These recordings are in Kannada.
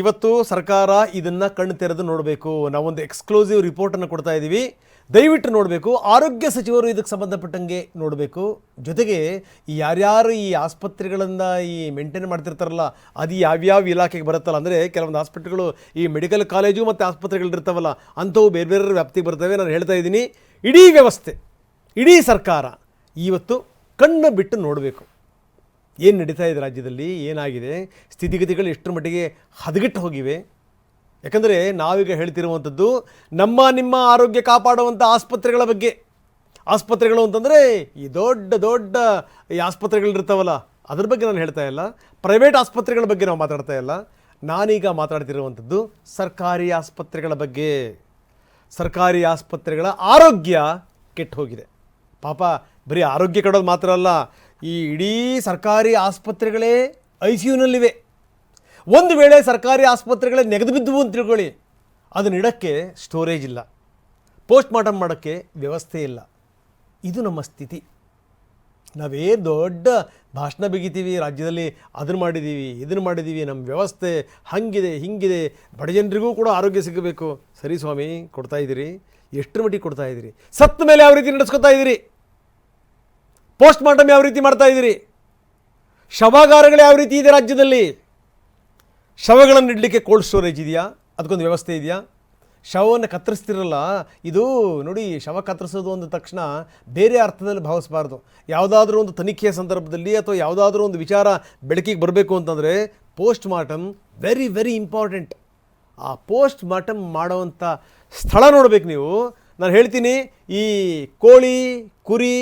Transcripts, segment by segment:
ಇವತ್ತು ಸರ್ಕಾರ ಇದನ್ನ ಕಣ್ಣು ತೆರೆದು ನೋಡಬೇಕು. ನಾವೊಂದು ಎಕ್ಸ್ಕ್ಲೂಸಿವ್ ರಿಪೋರ್ಟನ್ನು ಕೊಡ್ತಾ ಇದ್ದೀವಿ ದಯವಿಟ್ಟು ನೋಡಬೇಕು. ಆರೋಗ್ಯ ಸಚಿವರು ಇದಕ್ಕೆ ಸಂಬಂಧಪಟ್ಟಂಗೆ ನೋಡಬೇಕು. ಜೊತೆಗೆ ಈ ಯಾರ್ಯಾರು ಈ ಆಸ್ಪತ್ರೆಗಳನ್ನ ಈ ಮೇಂಟೈನ್ ಮಾಡ್ತಿರ್ತಾರಲ್ಲ, ಅದು ಯಾವ್ಯಾವ ಇಲಾಖೆಗೆ ಬರುತ್ತಲ್ಲ, ಅಂದರೆ ಕೆಲವೊಂದು ಆಸ್ಪತ್ರೆಗಳು ಈ ಮೆಡಿಕಲ್ ಕಾಲೇಜು ಮತ್ತು ಆಸ್ಪತ್ರೆಗಳಿರ್ತಾವಲ್ಲ ಅಂಥವು ಬೇರೆ ಬೇರೆ ವ್ಯಾಪ್ತಿಗೆ ಬರ್ತವೆ. ನಾನು ಹೇಳ್ತಾ ಇದ್ದೀನಿ, ಇಡೀ ವ್ಯವಸ್ಥೆ, ಇಡೀ ಸರ್ಕಾರ ಇವತ್ತು ಕಣ್ಣು ಬಿಟ್ಟು ನೋಡಬೇಕು. ಏನು ನಡೀತಾ ಇದೆ ರಾಜ್ಯದಲ್ಲಿ? ಏನಾಗಿದೆ? ಸ್ಥಿತಿಗತಿಗಳು ಎಷ್ಟರ ಮಟ್ಟಿಗೆ ಹದಗೆಟ್ಟು ಹೋಗಿವೆ? ಯಾಕಂದರೆ ನಾವೀಗ ಹೇಳ್ತಿರುವಂಥದ್ದು, ನಮ್ಮ ನಿಮ್ಮ ಆರೋಗ್ಯ ಕಾಪಾಡುವಂಥ ಆಸ್ಪತ್ರೆಗಳ ಬಗ್ಗೆ. ಆಸ್ಪತ್ರೆಗಳು ಅಂತಂದರೆ ಈ ದೊಡ್ಡ ದೊಡ್ಡ ಈ ಆಸ್ಪತ್ರೆಗಳಿರ್ತಾವಲ್ಲ, ಅದ್ರ ಬಗ್ಗೆ ನಾನು ಹೇಳ್ತಾ ಇಲ್ಲ. ಪ್ರೈವೇಟ್ ಆಸ್ಪತ್ರೆಗಳ ಬಗ್ಗೆ ನಾವು ಮಾತಾಡ್ತಾ ಇಲ್ಲ. ನಾನೀಗ ಮಾತಾಡ್ತಿರುವಂಥದ್ದು ಸರ್ಕಾರಿ ಆಸ್ಪತ್ರೆಗಳ ಬಗ್ಗೆ. ಸರ್ಕಾರಿ ಆಸ್ಪತ್ರೆಗಳ ಆರೋಗ್ಯ ಕೆಟ್ಟು ಹೋಗಿದೆ. ಪಾಪ, ಬರೀ ಆರೋಗ್ಯ ಕೆಡೋದು ಮಾತ್ರ ಅಲ್ಲ ಈ ಇಡೀ ಸರ್ಕಾರಿ ಆಸ್ಪತ್ರೆಗಳೇ ಐ ಸಿ ಯುನಲ್ಲಿವೆ ಒಂದು ವೇಳೆ ಸರ್ಕಾರಿ ಆಸ್ಪತ್ರೆಗಳೇ ನೆಗೆದು ಬಿದ್ದುವು ಅಂತ ತಿಳ್ಕೊಳ್ಳಿ. ಅದನ್ನ ಇಡೋಕ್ಕೆ ಸ್ಟೋರೇಜ್ ಇಲ್ಲ. ಪೋಸ್ಟ್ ಮಾರ್ಟಮ್ ಮಾಡೋಕ್ಕೆ ವ್ಯವಸ್ಥೆ ಇಲ್ಲ. ಇದು ನಮ್ಮ ಸ್ಥಿತಿ. ನಾವೇ ದೊಡ್ಡ ಭಾಷಣ ಬಿಗಿತೀವಿ, ರಾಜ್ಯದಲ್ಲಿ ಅದನ್ನು ಮಾಡಿದ್ದೀವಿ ಇದನ್ನು ಮಾಡಿದ್ದೀವಿ ನಮ್ಮ ವ್ಯವಸ್ಥೆ ಹಂಗಿದೆ, ಹಿಂಗಿದೆ. ಬಡ ಜನರಿಗೂ ಕೂಡ ಆರೋಗ್ಯ ಸಿಗಬೇಕು. ಸರಿ ಸ್ವಾಮಿ, ಕೊಡ್ತಾ ಇದ್ದೀರಿ. ಎಷ್ಟರ ಮಟ್ಟಿಗೆ ಕೊಡ್ತಾ ಇದ್ದೀರಿ? ಸತ್ತ ಮೇಲೆ ಯಾವ ರೀತಿ ನಡೆಸ್ಕೊತಾ ಇದ್ದೀರಿ? ಪೋಸ್ಟ್ ಮಾರ್ಟಮ್ ಯಾವ ರೀತಿ ಮಾಡ್ತಾ ಇದ್ದೀರಿ? ಶವಾಗಾರಗಳು ಯಾವ ರೀತಿ ಇದೆ ರಾಜ್ಯದಲ್ಲಿ? ಶವಗಳನ್ನು ಇಡಲಿಕ್ಕೆ ಕೋಲ್ಡ್ ಸ್ಟೋರೇಜ್ ಇದೆಯಾ? ಅದಕ್ಕೊಂದು ವ್ಯವಸ್ಥೆ ಇದೆಯಾ? ಶವವನ್ನು ಕತ್ತರಿಸ್ತಿರಲ್ಲ, ಇದು ನೋಡಿ ಶವ ಕತ್ತರಿಸೋದು ಅಂದ ತಕ್ಷಣ ಬೇರೆ ಅರ್ಥದಲ್ಲಿ ಭಾವಿಸಬಾರ್ದು. ಯಾವುದಾದ್ರೂ ಒಂದು ತನಿಖೆಯ ಸಂದರ್ಭದಲ್ಲಿ ಅಥವಾ ಯಾವುದಾದ್ರೂ ಒಂದು ವಿಚಾರ ಬೆಳಕಿಗೆ ಬರಬೇಕು ಅಂತಂದರೆ post mortem very very important ಆ ಪೋಸ್ಟ್ ಮಾರ್ಟಮ್ ಮಾಡುವಂಥ ಸ್ಥಳ ನೋಡಬೇಕು ನೀವು. ನಾನು ಹೇಳ್ತೀನಿ, ಈ ಕೋಳಿ, ಕುರಿ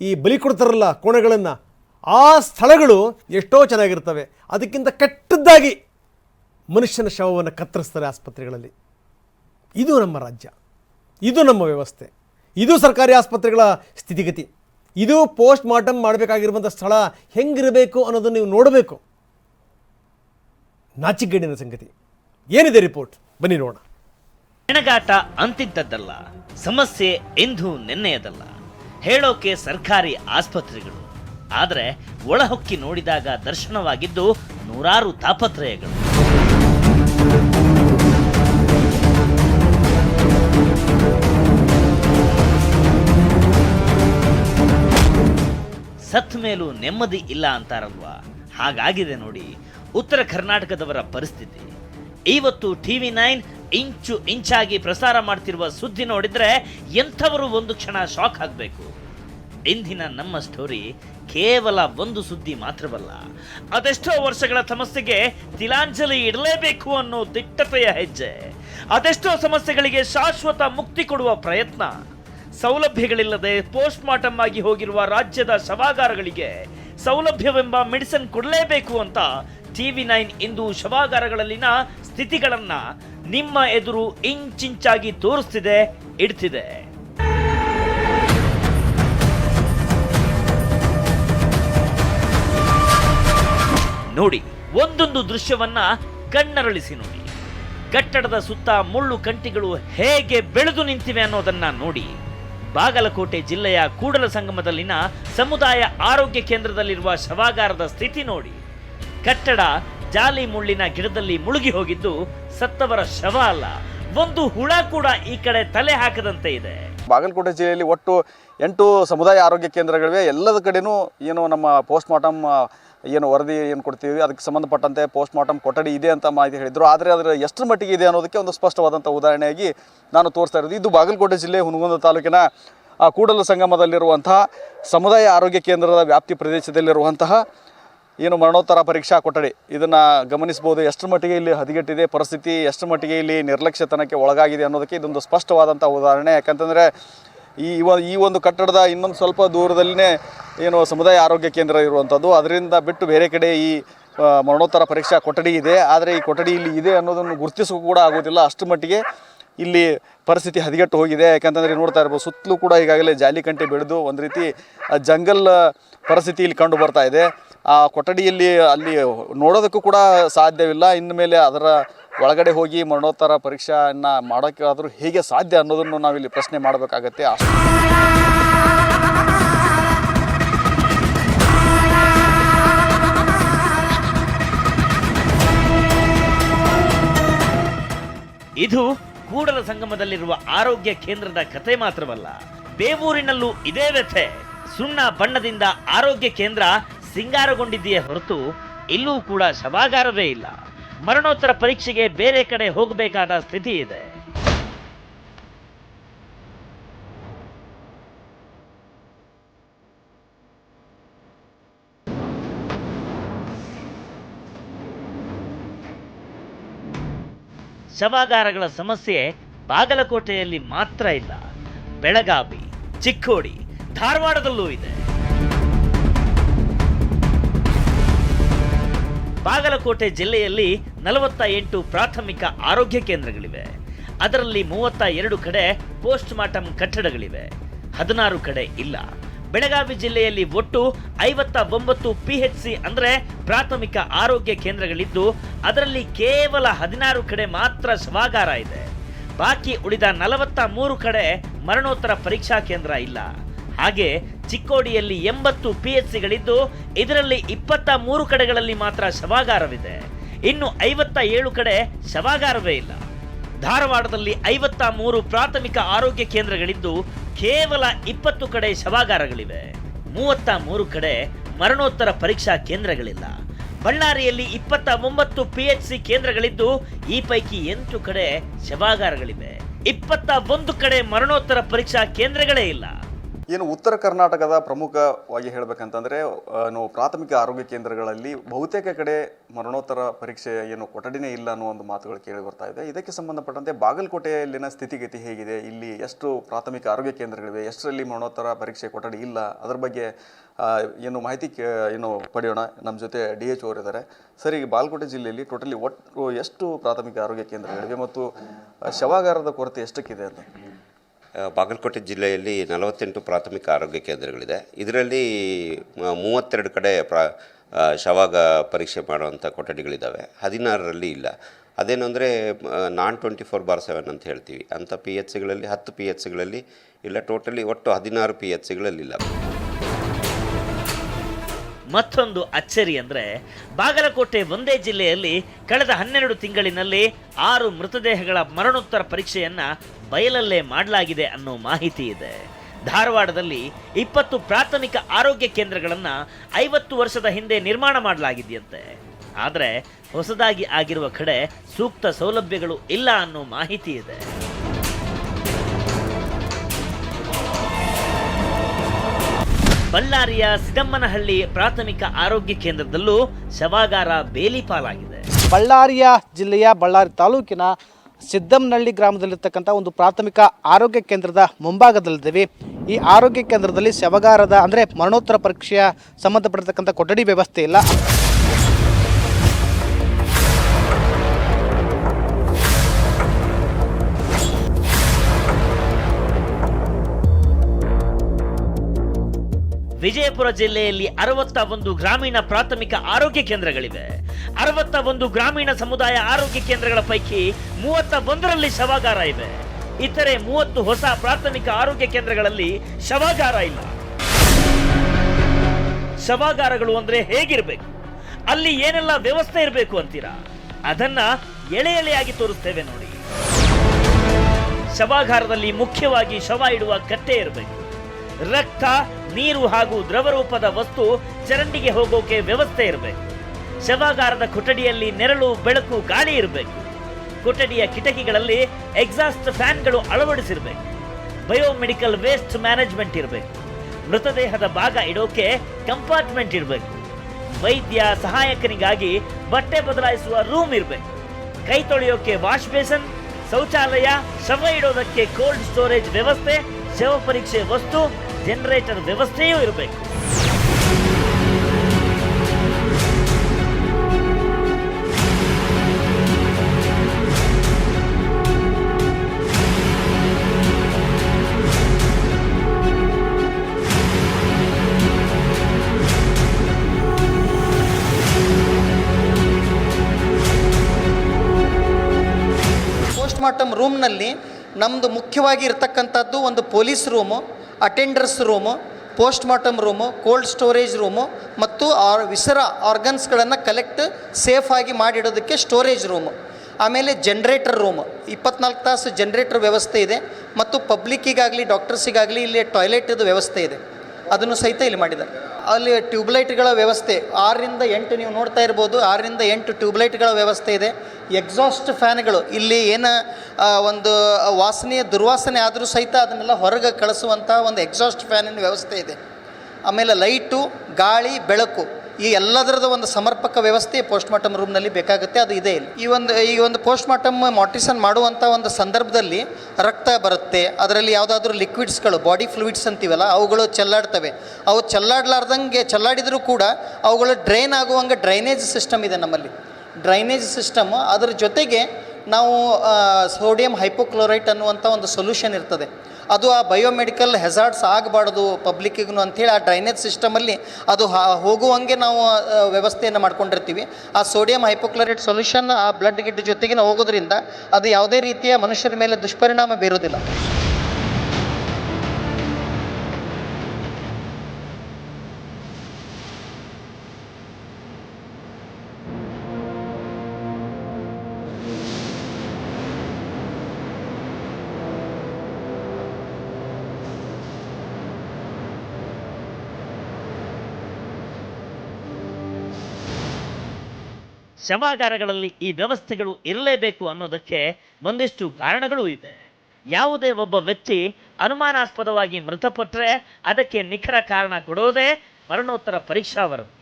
ಈ ಬಲಿ ಕೊಡ್ತಾರಲ್ಲ ಕೋಣೆಗಳನ್ನು, ಆ ಸ್ಥಳಗಳು ಎಷ್ಟೋ ಚೆನ್ನಾಗಿರ್ತವೆ. ಅದಕ್ಕಿಂತ ಕೆಟ್ಟದ್ದಾಗಿ ಮನುಷ್ಯನ ಶವವನ್ನು ಕತ್ತರಿಸ್ತಾರೆ ಆಸ್ಪತ್ರೆಗಳಲ್ಲಿ. ಇದು ನಮ್ಮ ರಾಜ್ಯ. ಇದು ನಮ್ಮ ವ್ಯವಸ್ಥೆ. ಇದು ಸರ್ಕಾರಿ ಆಸ್ಪತ್ರೆಗಳ ಸ್ಥಿತಿಗತಿ. ಇದು ಪೋಸ್ಟ್ ಮಾರ್ಟಮ್ ಮಾಡಬೇಕಾಗಿರುವಂಥ ಸ್ಥಳ ಹೆಂಗಿರಬೇಕು ಅನ್ನೋದನ್ನು ನೀವು ನೋಡಬೇಕು. ನಾಚಿಗೇಡಿನ ಸಂಗತಿ. ಏನಿದೆ ರಿಪೋರ್ಟ್? ಬನ್ನಿ ನೋಡೋಣ. ಹೆಣಗಾಟ ಅಂತಿದ್ದದ್ದಲ್ಲ, ಸಮಸ್ಯೆ ಎಂದೂ ನೆನ್ನೆಯದಲ್ಲ. ಹೇಳೋಕೆ ಸರ್ಕಾರಿ ಆಸ್ಪತ್ರೆಗಳು. ಆದರೆ ಒಳಹೊಕ್ಕಿ ನೋಡಿದಾಗ ದರ್ಶನವಾಗಿದ್ದು ನೂರಾರು ತಾಪತ್ರಯಗಳು. ಸತ್ ಮೇಲೂ ನೆಮ್ಮದಿ ಇಲ್ಲ ಅಂತಾರಲ್ವಾ? ಹಾಗಾಗಿದೆ ನೋಡಿ, ಉತ್ತರ ಕರ್ನಾಟಕದವರ ಪರಿಸ್ಥಿತಿ. ಇವತ್ತು ಟಿವಿ ನೈನ್ ಇಂಚು ಇಂಚಾಗಿ ಪ್ರಸಾರ ಮಾಡ್ತಿರುವ ಸುದ್ದಿ ನೋಡಿದ್ರೆ ಎಂಥವರು ಒಂದು ಕ್ಷಣ ಶಾಕ್ ಆಗಬೇಕು. ಇಂದಿನ ನಮ್ಮ ಸ್ಟೋರಿ ಕೇವಲ ಒಂದು ಸುದ್ದಿ ಮಾತ್ರವಲ್ಲ. ಅದೆಷ್ಟೋ ವರ್ಷಗಳ ಸಮಸ್ಯೆಗೆ ತಿಲಾಂಜಲಿ ಇಡಲೇಬೇಕು ಅನ್ನೋ ದಿಟ್ಟತೆಯ ಹೆಜ್ಜೆ. ಅದೆಷ್ಟೋ ಸಮಸ್ಯೆಗಳಿಗೆ ಶಾಶ್ವತ ಮುಕ್ತಿ ಕೊಡುವ ಪ್ರಯತ್ನ. ಸೌಲಭ್ಯಗಳಿಲ್ಲದೆ ಪೋಸ್ಟ್ ಮಾರ್ಟಮ್ ಆಗಿ ಹೋಗಿರುವ ರಾಜ್ಯದ ಶವಾಗಾರಗಳಿಗೆ ಸೌಲಭ್ಯವೆಂಬ ಮೆಡಿಸಿನ್ ಕೊಡಲೇಬೇಕು ಅಂತ ಟಿವಿ ನೈನ್ ಇಂದು ಶವಾಗಾರಗಳಲ್ಲಿನ ಸ್ಥಿತಿಗಳನ್ನ ನಿಮ್ಮ ಎದುರು ಇಂಚಿಂಚಾಗಿ ತೋರಿಸ್ತಿದೆ, ಇಡ್ತಿದೆ. ನೋಡಿ, ಒಂದೊಂದು ದೃಶ್ಯವನ್ನ ಕಣ್ಣರಳಿಸಿ ನೋಡಿ. ಕಟ್ಟಡದ ಸುತ್ತ ಮುಳ್ಳು ಕಂಟಿಗಳು ಹೇಗೆ ಬೆಳೆದು ನಿಂತಿವೆ ಅನ್ನೋದನ್ನ ನೋಡಿ. ಬಾಗಲಕೋಟೆ ಜಿಲ್ಲೆಯ ಕೂಡಲ ಸಂಗಮದಲ್ಲಿನ ಸಮುದಾಯ ಆರೋಗ್ಯ ಕೇಂದ್ರದಲ್ಲಿರುವ ಶವಾಗಾರದ ಸ್ಥಿತಿ ನೋಡಿ. ಕಟ್ಟಡ ಜಾಲಿ ಮುಳ್ಳಿನ ಗಿಡದಲ್ಲಿ ಮುಳುಗಿ ಹೋಗಿದ್ದು ಸತ್ತವರ ಶವ ಅಲ್ಲ. ಒಂದು ಹುಳ ಕೂಡ ಈ ಕಡೆ ತಲೆ ಹಾಕದಂತೆ ಇದೆ. ಬಾಗಲಕೋಟೆ ಜಿಲ್ಲೆಯಲ್ಲಿ ಒಟ್ಟು ಎಂಟು ಸಮುದಾಯ ಆರೋಗ್ಯ ಕೇಂದ್ರಗಳಿವೆ. ಎಲ್ಲದ ಕಡೆನೂ ಏನು ನಮ್ಮ ಪೋಸ್ಟ್ ಮಾರ್ಟಮ್ ಏನು ವರದಿ ಏನು ಕೊಡ್ತೀವಿ, ಅದಕ್ಕೆ ಸಂಬಂಧಪಟ್ಟಂತೆ ಪೋಸ್ಟ್ ಮಾರ್ಟಮ್ ಕೊಠಡಿ ಇದೆ ಅಂತ ಮಾಹಿತಿ ಹೇಳಿದರು. ಆದರೆ ಅದರ ಎಷ್ಟರ ಮಟ್ಟಿಗೆ ಇದೆ ಅನ್ನೋದಕ್ಕೆ ಒಂದು ಸ್ಪಷ್ಟವಾದಂಥ ಉದಾಹರಣೆಯಾಗಿ ನಾನು ತೋರಿಸ್ತಾ ಇರೋದು. ಇದು ಬಾಗಲಕೋಟೆ ಜಿಲ್ಲೆ ಹುನಗುಂದ ತಾಲೂಕಿನ ಕೂಡಲ ಸಂಗಮದಲ್ಲಿರುವಂತಹ ಸಮುದಾಯ ಆರೋಗ್ಯ ಕೇಂದ್ರದ ವ್ಯಾಪ್ತಿ ಪ್ರದೇಶದಲ್ಲಿರುವಂತಹ ಏನು ಮರಣೋತ್ತರ ಪರೀಕ್ಷಾ ಕೊಠಡಿ. ಇದನ್ನು ಗಮನಿಸ್ಬೋದು ಎಷ್ಟರ ಮಟ್ಟಿಗೆ ಇಲ್ಲಿ ಹದಗೆಟ್ಟಿದೆ, ಪರಿಸ್ಥಿತಿ ಎಷ್ಟರ ಮಟ್ಟಿಗೆ ಇಲ್ಲಿ ನಿರ್ಲಕ್ಷ್ಯತನಕ್ಕೆ ಒಳಗಾಗಿದೆ ಅನ್ನೋದಕ್ಕೆ ಇದೊಂದು ಸ್ಪಷ್ಟವಾದಂಥ ಉದಾಹರಣೆ. ಯಾಕಂತಂದರೆ ಈ ಈ ಒಂದು ಕಟ್ಟಡದ ಇನ್ನೊಂದು ಸ್ವಲ್ಪ ದೂರದಲ್ಲಿನೇ ಏನು ಸಮುದಾಯ ಆರೋಗ್ಯ ಕೇಂದ್ರ ಇರುವಂಥದ್ದು ಅದರಿಂದ ಬಿಟ್ಟು ಬೇರೆ ಕಡೆ ಈ ಮರಣೋತ್ತರ ಪರೀಕ್ಷಾ ಕೊಠಡಿ ಇದೆ. ಆದರೆ ಈ ಕೊಠಡಿ ಇಲ್ಲಿ ಇದೆ ಅನ್ನೋದನ್ನು ಗುರುತಿಸೋಕೆ ಕೂಡ ಆಗೋದಿಲ್ಲ ಅಷ್ಟು ಮಟ್ಟಿಗೆ ಇಲ್ಲಿ ಪರಿಸ್ಥಿತಿ ಹದಗೆಟ್ಟು ಹೋಗಿದೆ. ಯಾಕಂತಂದರೆ ನೋಡ್ತಾ ಇರ್ಬೋದು, ಸುತ್ತಲೂ ಕೂಡ ಈಗಾಗಲೇ ಜಾಲಿಕಂಟೆ ಬೆಳೆದು ಒಂದು ರೀತಿ ಜಂಗಲ್ ಪರಿಸ್ಥಿತಿ ಇಲ್ಲಿ ಕಂಡು ಬರ್ತಾ ಇದೆ. ಆ, ಕೊಠಡಿಯಲ್ಲಿ, ಅಲ್ಲಿ ನೋಡೋದಕ್ಕೂ ಕೂಡ ಸಾಧ್ಯವಿಲ್ಲ. ಇನ್ನು ಮೇಲೆ ಅದರ ಒಳಗಡೆ ಹೋಗಿ ಮರಣೋತ್ತರ ಪರೀಕ್ಷೆಯನ್ನು ಮಾಡೋಕ್ಕಾದರೂ ಹೇಗೆ ಸಾಧ್ಯ ಅನ್ನೋದನ್ನು ನಾವಿಲ್ಲಿ ಪ್ರಶ್ನೆ ಮಾಡಬೇಕಾಗತ್ತೆ. ಇದು ಕೂಡಲ ಸಂಗಮದಲ್ಲಿರುವ ಆರೋಗ್ಯ ಕೇಂದ್ರದ ಕತೆ ಮಾತ್ರವಲ್ಲ, ಬೇವೂರಿನಲ್ಲೂ ಇದೇ ವ್ಯಥೆ. ಸುಣ್ಣ ಬಣ್ಣದಿಂದ ಆರೋಗ್ಯ ಕೇಂದ್ರ ಸಿಂಗಾರಗೊಂಡಿದೆಯೇ ಹೊರತು ಇಲ್ಲೂ ಕೂಡ ಶವಾಗಾರವೇ ಇಲ್ಲ. ಮರಣೋತ್ತರ ಪರೀಕ್ಷೆಗೆ ಬೇರೆ ಕಡೆ ಹೋಗಬೇಕಾದ ಸ್ಥಿತಿ ಇದೆ ಶವಾಗಾರಗಳ ಸಮಸ್ಯೆ ಬಾಗಲಕೋಟೆಯಲ್ಲಿ ಮಾತ್ರ ಇಲ್ಲ. ಬೆಳಗಾವಿ, ಚಿಕ್ಕೋಡಿ, ಧಾರವಾಡದಲ್ಲೂ ಇದೆ. ಬಾಗಲಕೋಟೆ ಜಿಲ್ಲೆಯಲ್ಲಿ ನಲವತ್ತ ಎಂಟು ಪ್ರಾಥಮಿಕ ಆರೋಗ್ಯ ಕೇಂದ್ರಗಳಿವೆ. ಅದರಲ್ಲಿ ಮೂವತ್ತ ಎರಡು ಕಡೆ ಪೋಸ್ಟ್ ಮಾರ್ಟಮ್ ಕಟ್ಟಡಗಳಿವೆ. ಹದಿನಾರು ಕಡೆ ಇಲ್ಲ. ಬೆಳಗಾವಿ ಜಿಲ್ಲೆಯಲ್ಲಿ ಒಟ್ಟು ಐವತ್ತ ಒಂಬತ್ತು ಪಿಎಚ್ಸಿ ಅಂದರೆ ಪ್ರಾಥಮಿಕ ಆರೋಗ್ಯ ಕೇಂದ್ರಗಳಿದ್ದು, ಅದರಲ್ಲಿ ಕೇವಲ ಹದಿನಾರು ಕಡೆ ಮಾತ್ರ ಶವಾಗಾರ ಇದೆ. ಬಾಕಿ ಉಳಿದ ನಲವತ್ತ ಮೂರು ಕಡೆ ಮರಣೋತ್ತರ ಪರೀಕ್ಷಾ ಕೇಂದ್ರ ಇಲ್ಲ. ಹಾಗೆ ಚಿಕ್ಕೋಡಿಯಲ್ಲಿ ಎಂಬತ್ತು ಪಿಎಚ್ಸಿಗಳಿದ್ದು ಇದರಲ್ಲಿ ಇಪ್ಪತ್ತ ಮೂರು ಕಡೆಗಳಲ್ಲಿ ಮಾತ್ರ ಶವಾಗಾರವಿದೆ. ಇನ್ನು ಐವತ್ತ ಏಳು ಕಡೆ ಶವಾಗಾರವೇ ಇಲ್ಲ. ಧಾರವಾಡದಲ್ಲಿ ಐವತ್ತ ಮೂರು ಪ್ರಾಥಮಿಕ ಆರೋಗ್ಯ ಕೇಂದ್ರಗಳಿದ್ದು ಕೇವಲ ಇಪ್ಪತ್ತು ಕಡೆ ಶವಾಗಾರಗಳಿವೆ. ಮೂವತ್ತ ಮೂರು ಕಡೆ ಮರಣೋತ್ತರ ಪರೀಕ್ಷಾ ಕೇಂದ್ರಗಳಿಲ್ಲ. ಬಳ್ಳಾರಿಯಲ್ಲಿ ಇಪ್ಪತ್ತ ಒಂಬತ್ತು ಪಿಎಚ್ಸಿ ಕೇಂದ್ರಗಳಿದ್ದು, ಈ ಪೈಕಿ ಎಂಟು ಕಡೆ ಶವಾಗಾರಗಳಿವೆ. ಇಪ್ಪತ್ತ ಒಂದು ಕಡೆ ಮರಣೋತ್ತರ ಪರೀಕ್ಷಾ ಕೇಂದ್ರಗಳೇ ಇಲ್ಲ. ಏನು ಉತ್ತರ ಕರ್ನಾಟಕದ ಪ್ರಮುಖವಾಗಿ ಹೇಳಬೇಕಂತಂದರೆ ಏನು ಪ್ರಾಥಮಿಕ ಆರೋಗ್ಯ ಕೇಂದ್ರಗಳಲ್ಲಿ ಬಹುತೇಕ ಕಡೆ ಮರಣೋತ್ತರ ಪರೀಕ್ಷೆ ಏನು ಕೊಠಡಿನೇ ಇಲ್ಲ ಅನ್ನೋ ಒಂದು ಮಾತುಗಳು ಕೇಳಿ ಬರ್ತಾ ಇದೆ. ಇದಕ್ಕೆ ಸಂಬಂಧಪಟ್ಟಂತೆ ಬಾಗಲಕೋಟೆಯಲ್ಲಿನ ಸ್ಥಿತಿಗತಿ ಹೇಗಿದೆ? ಇಲ್ಲಿ ಎಷ್ಟು ಪ್ರಾಥಮಿಕ ಆರೋಗ್ಯ ಕೇಂದ್ರಗಳಿವೆ? ಎಷ್ಟರಲ್ಲಿ ಮರಣೋತ್ತರ ಪರೀಕ್ಷೆ ಕೊಠಡಿ ಇಲ್ಲ? ಅದರ ಬಗ್ಗೆ ಏನು ಮಾಹಿತಿ ಏನು ಪಡೆಯೋಣ? ನಮ್ಮ ಜೊತೆ ಡಿ ಎಚ್ ಅವರು ಇದ್ದಾರೆ. ಸರಿ ಈಗ ಬಾಗಲಕೋಟೆ ಜಿಲ್ಲೆಯಲ್ಲಿ ಟೋಟಲಿ ಒಟ್ಟು ಎಷ್ಟು ಪ್ರಾಥಮಿಕ ಆರೋಗ್ಯ ಕೇಂದ್ರಗಳಿವೆ ಮತ್ತು ಶವಾಗಾರದ ಕೊರತೆ ಎಷ್ಟಕ್ಕಿದೆ ಅಂತ? ಬಾಗಲಕೋಟೆ ಜಿಲ್ಲೆಯಲ್ಲಿ ನಲವತ್ತೆಂಟು ಪ್ರಾಥಮಿಕ ಆರೋಗ್ಯ ಕೇಂದ್ರಗಳಿದೆ. ಇದರಲ್ಲಿ ಮೂವತ್ತೆರಡು ಕಡೆ ಪ್ರಾ ಶವಾಗ ಪರೀಕ್ಷೆ ಮಾಡುವಂಥ ಕೊಠಡಿಗಳಿದ್ದಾವೆ ಹದಿನಾರರಲ್ಲಿ ಇಲ್ಲ. ಅದೇನು ಅಂದರೆ ನಾನ್ ಟ್ವೆಂಟಿ ಫೋರ್ ಬಾರ್ ಸೆವೆನ್ ಅಂತ ಹೇಳ್ತೀವಿ. ಅಂಥ ಪಿ ಎಚ್ ಸಿಗಳಲ್ಲಿ ಹತ್ತು ಪಿ ಎಚ್ ಸಿಗಳಲ್ಲಿ ಇಲ್ಲ, ಟೋಟಲಿ ಒಟ್ಟು ಹದಿನಾರು ಪಿ ಎಚ್ ಸಿಗಳಲ್ಲಿಲ್ಲ ಮತ್ತೊಂದು ಅಚ್ಚರಿ ಅಂದರೆ, ಬಾಗಲಕೋಟೆ ಒಂದೇ ಜಿಲ್ಲೆಯಲ್ಲಿ ಕಳೆದ ಹನ್ನೆರಡು ತಿಂಗಳಿನಲ್ಲಿ ಆರು ಮೃತದೇಹಗಳ ಮರಣೋತ್ತರ ಪರೀಕ್ಷೆಯನ್ನ ಬಯಲಲ್ಲೇ ಮಾಡಲಾಗಿದೆ ಅನ್ನೋ ಮಾಹಿತಿ ಇದೆ. ಧಾರವಾಡದಲ್ಲಿ ಇಪ್ಪತ್ತು ಪ್ರಾಥಮಿಕ ಆರೋಗ್ಯ ಕೇಂದ್ರಗಳನ್ನು ಐವತ್ತು ವರ್ಷದ ಹಿಂದೆ ನಿರ್ಮಾಣ ಮಾಡಲಾಗಿದೆಯಂತೆ. ಆದರೆ ಹೊಸದಾಗಿ ಆಗಿರುವ ಕಡೆ ಸೂಕ್ತ ಸೌಲಭ್ಯಗಳು ಇಲ್ಲ ಅನ್ನೋ ಮಾಹಿತಿ ಇದೆ. ಬಳ್ಳಾರಿಯ ಸಿದ್ದಮ್ಮನಹಳ್ಳಿ ಪ್ರಾಥಮಿಕ ಆರೋಗ್ಯ ಕೇಂದ್ರದಲ್ಲೂ ಶವಾಗಾರ ಬೇಲಿ ಪಾಲಾಗಿದೆ. ಬಳ್ಳಾರಿಯ ಜಿಲ್ಲೆಯ ಬಳ್ಳಾರಿ ತಾಲೂಕಿನ ಸಿದ್ದಮ್ನಹಳ್ಳಿ ಗ್ರಾಮದಲ್ಲಿರ್ತಕ್ಕಂಥ ಒಂದು ಪ್ರಾಥಮಿಕ ಆರೋಗ್ಯ ಕೇಂದ್ರದ ಮುಂಭಾಗದಲ್ಲಿದ್ದೀವಿ. ಈ ಆರೋಗ್ಯ ಕೇಂದ್ರದಲ್ಲಿ ಶವಗಾರದ, ಅಂದರೆ ಮರಣೋತ್ತರ ಪರೀಕ್ಷೆಯ ಸಂಬಂಧಪಟ್ಟಿರ್ತಕ್ಕಂಥ ಕೊಠಡಿ ವ್ಯವಸ್ಥೆ ಇಲ್ಲ. ವಿಜಯಪುರ ಜಿಲ್ಲೆಯಲ್ಲಿ ಅರವತ್ತ ಒಂದು ಗ್ರಾಮೀಣ ಪ್ರಾಥಮಿಕ ಆರೋಗ್ಯ ಕೇಂದ್ರಗಳಿವೆ. ಅರವತ್ತ ಒಂದು ಗ್ರಾಮೀಣ ಸಮುದಾಯ ಆರೋಗ್ಯ ಕೇಂದ್ರಗಳ ಪೈಕಿ ಮೂವತ್ತ ಒಂದರಲ್ಲಿ ಶವಾಗಾರ ಇವೆ. ಇತರೆ ಮೂವತ್ತು ಹೊಸ ಪ್ರಾಥಮಿಕ ಆರೋಗ್ಯ ಕೇಂದ್ರಗಳಲ್ಲಿ ಶವಾಗಾರ ಇಲ್ಲ. ಶವಾಗಾರಗಳು ಅಂದ್ರೆ ಹೇಗಿರಬೇಕು? ಅಲ್ಲಿ ಏನೆಲ್ಲ ವ್ಯವಸ್ಥೆ ಇರಬೇಕು ಅಂತೀರಾ? ಅದನ್ನ ಎಳೆ ಎಳೆಯಾಗಿ ತೋರಿಸ್ತೇವೆ ನೋಡಿ. ಶವಾಗಾರದಲ್ಲಿ ಮುಖ್ಯವಾಗಿ ಶವ ಇಡುವ ಕಟ್ಟೆ ಇರಬೇಕು. ರಕ್ತ, ನೀರು ಹಾಗೂ ದ್ರವರೂಪದ ವಸ್ತು ಚರಂಡಿಗೆ ಹೋಗೋಕೆ ವ್ಯವಸ್ಥೆ ಇರಬೇಕು. ಶವಾಗಾರದ ಕೊಠಡಿಯಲ್ಲಿ ನೆರಳು, ಬೆಳಕು, ಗಾಳಿ ಇರಬೇಕು. ಕೊಠಡಿಯ ಕಿಟಕಿಗಳಲ್ಲಿ ಎಕ್ಸಾಸ್ಟ್ ಫ್ಯಾನ್ಗಳು ಅಳವಡಿಸಿರಬೇಕು. ಬಯೋಮೆಡಿಕಲ್ ವೇಸ್ಟ್ ಮ್ಯಾನೇಜ್ಮೆಂಟ್ ಇರಬೇಕು. ಮೃತದೇಹದ ಭಾಗ ಇಡೋಕೆ ಕಂಪಾರ್ಟ್ಮೆಂಟ್ ಇರಬೇಕು. ವೈದ್ಯ ಸಹಾಯಕನಿಗಾಗಿ ಬಟ್ಟೆ ಬದಲಾಯಿಸುವ ರೂಮ್ ಇರಬೇಕು. ಕೈ ತೊಳೆಯೋಕೆ ವಾಶ್ ಬೇಸನ್ ಶೌಚಾಲಯ, ಶವ ಇಡೋದಕ್ಕೆ ಕೋಲ್ಡ್ ಸ್ಟೋರೇಜ್ ವ್ಯವಸ್ಥೆ, ಶವ ಪರೀಕ್ಷೆ ವಸ್ತು ಜನರೇಟರ್ ವ್ಯವಸ್ಥೆಯೂ ಇರಬೇಕು. ಮಾರ್ಟಮ್ ರೂಮ್ನಲ್ಲಿ ನಮ್ಮದು ಮುಖ್ಯವಾಗಿ ಇರತಕ್ಕಂಥದ್ದು ಒಂದು police room attenders room post mortem room cold storage room ಮತ್ತು ಆರ್ ವಿಸರ ಆರ್ಗನ್ಸ್ಗಳನ್ನು ಕಲೆಕ್ಟ್ ಸೇಫಾಗಿ ಮಾಡಿಡೋದಕ್ಕೆ ಸ್ಟೋರೇಜ್ ರೂಮು ಆಮೇಲೆ ಜನ್ರೇಟರ್ ರೂಮ್ ಇಪ್ಪತ್ನಾಲ್ಕು ತಾಸು ಜನ್ರೇಟರ್ ವ್ಯವಸ್ಥೆ ಇದೆ ಮತ್ತು ಪಬ್ಲಿಕ್ಕಿಗಾಗಲಿ ಡಾಕ್ಟರ್ಸಿಗಾಗಲಿ ಇಲ್ಲಿ ಟಾಯ್ಲೆಟ್ದು ವ್ಯವಸ್ಥೆ ಇದೆ. ಅದನ್ನು ಸಹಿತ ಇಲ್ಲಿ ಮಾಡಿದ್ದಾರೆ. ಅಲ್ಲಿ ಟ್ಯೂಬ್ಲೈಟ್ಗಳ ವ್ಯವಸ್ಥೆ, ಆರರಿಂದ ಎಂಟು ನೀವು ನೋಡ್ತಾ ಇರ್ಬೋದು, ಆರರಿಂದ ಎಂಟು ಟ್ಯೂಬ್ಲೈಟ್ಗಳ ವ್ಯವಸ್ಥೆ ಇದೆ. ಎಕ್ಸಾಸ್ಟ್ ಫ್ಯಾನ್ಗಳು ಇಲ್ಲಿ ಏನು ಒಂದು ವಾಸನೆಯ ದುರ್ವಾಸನೆ ಆದರೂ ಸಹಿತ ಅದನ್ನೆಲ್ಲ ಹೊರಗೆ ಕಳಿಸುವಂಥ ಒಂದು ಎಕ್ಸಾಸ್ಟ್ ಫ್ಯಾನಿನ ವ್ಯವಸ್ಥೆ ಇದೆ. ಆಮೇಲೆ ಲೈಟು ಗಾಳಿ, ಬೆಳಕು. ಈ ಎಲ್ಲದರದ ಒಂದು ಸಮರ್ಪಕ ವ್ಯವಸ್ಥೆ ಪೋಸ್ಟ್ ಮಾರ್ಟಮ್ ರೂಮ್ನಲ್ಲಿ ಬೇಕಾಗುತ್ತೆ, ಅದು ಇದೆ ಇಲ್ಲಿ. ಈ ಒಂದು ಈ ಒಂದು ಪೋಸ್ಟ್ ಮಾರ್ಟಮ್ ಮಾರ್ಟಿಸನ್ ಮಾಡುವಂಥ ಒಂದು ಸಂದರ್ಭದಲ್ಲಿ ರಕ್ತ ಬರುತ್ತೆ. ಅದರಲ್ಲಿ ಯಾವುದಾದ್ರೂ ಲಿಕ್ವಿಡ್ಸ್ಗಳು ಬಾಡಿ ಫ್ಲೂಯಿಡ್ಸ್ ಅಂತೀವಲ್ಲ, ಅವುಗಳು ಚೆಲ್ಲಾಡ್ತವೆ. ಅವು ಚೆಲ್ಲಾಡ್ಲಾರ್ದಂಗೆ, ಚೆಲ್ಲಾಡಿದರೂ ಕೂಡ ಅವುಗಳು ಡ್ರೈನ್ ಆಗುವಂಗೆ ಡ್ರೈನೇಜ್ ಸಿಸ್ಟಮ್ ಇದೆ ನಮ್ಮಲ್ಲಿ. ಡ್ರೈನೇಜ್ ಸಿಸ್ಟಮ್ ಅದರ ಜೊತೆಗೆ ನಾವು ಸೋಡಿಯಂ ಹೈಪೋಕ್ಲೋರೈಟ್ ಅನ್ನುವಂಥ ಒಂದು ಸೊಲ್ಯೂಷನ್ ಇರ್ತದೆ. ಅದು ಆ ಬಯೋಮೆಡಿಕಲ್ ಹೆಸಾರ್ಡ್ಸ್ ಆಗಬಾರ್ದು ಪಬ್ಲಿಕ್ಕಿಗೂ ಅಂಥೇಳಿ ಆ ಡ್ರೈನೇಜ್ ಸಿಸ್ಟಮಲ್ಲಿ ಅದು ಹೋಗುವಂಗೆ ನಾವು ವ್ಯವಸ್ಥೆಯನ್ನು ಮಾಡ್ಕೊಂಡಿರ್ತೀವಿ. ಆ ಸೋಡಿಯಂ ಹೈಪೋಕ್ಲೋರೇಟ್ ಸೊಲ್ಯೂಷನ್ ಆ ಬ್ಲಡ್ ಗಿಡ್ ಜೊತೆಗೆ ಹೋಗೋದ್ರಿಂದ ಅದು ಯಾವುದೇ ರೀತಿಯ ಮನುಷ್ಯರ ಮೇಲೆ ದುಷ್ಪರಿಣಾಮ ಬೀರೋದಿಲ್ಲ ಶವಾಗಾರಗಳಲ್ಲಿ ಈ ವ್ಯವಸ್ಥೆಗಳು ಇರಲೇಬೇಕು ಅನ್ನೋದಕ್ಕೆ ಒಂದಿಷ್ಟು ಕಾರಣಗಳು ಇದೆ. ಯಾವುದೇ ಒಬ್ಬ ವ್ಯಕ್ತಿ ಅನುಮಾನಾಸ್ಪದವಾಗಿ ಮೃತಪಟ್ಟರೆ ಅದಕ್ಕೆ ನಿಖರ ಕಾರಣ ಕೊಡೋದೇ ಮರಣೋತ್ತರ ಪರೀಕ್ಷಾ ವರದಿ.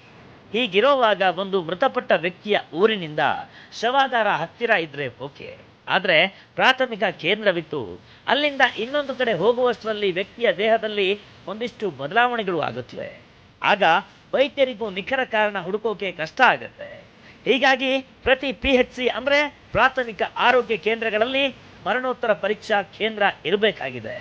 ಹೀಗಿರುವಾಗ ಒಂದು ಮೃತಪಟ್ಟ ವ್ಯಕ್ತಿಯ ಊರಿನಿಂದ ಶವಾಗಾರ ಹತ್ತಿರ ಇದ್ರೆ ಓಕೆ. ಆದರೆ ಪ್ರಾಥಮಿಕ ಕೇಂದ್ರವಿತ್ತು. ಅಲ್ಲಿಂದ ಇನ್ನೊಂದು ಕಡೆ ಹೋಗುವಷ್ಟರಲ್ಲಿ ವ್ಯಕ್ತಿಯ ದೇಹದಲ್ಲಿ ಒಂದಿಷ್ಟು ಬದಲಾವಣೆಗಳು ಆಗುತ್ತವೆ. ಆಗ ವೈದ್ಯರಿಗೂ ನಿಖರ ಕಾರಣ ಹುಡುಕೋಕೆ ಕಷ್ಟ ಆಗುತ್ತೆ. ಹೀಗಾಗಿ ಪ್ರತಿ ಪಿ ಹೆಚ್ ಸಿ ಅಂದರೆ ಪ್ರಾಥಮಿಕ ಆರೋಗ್ಯ ಕೇಂದ್ರಗಳಲ್ಲಿ ಮರಣೋತ್ತರ ಪರೀಕ್ಷಾ ಕೇಂದ್ರ ಇರಬೇಕಾಗಿದೆ.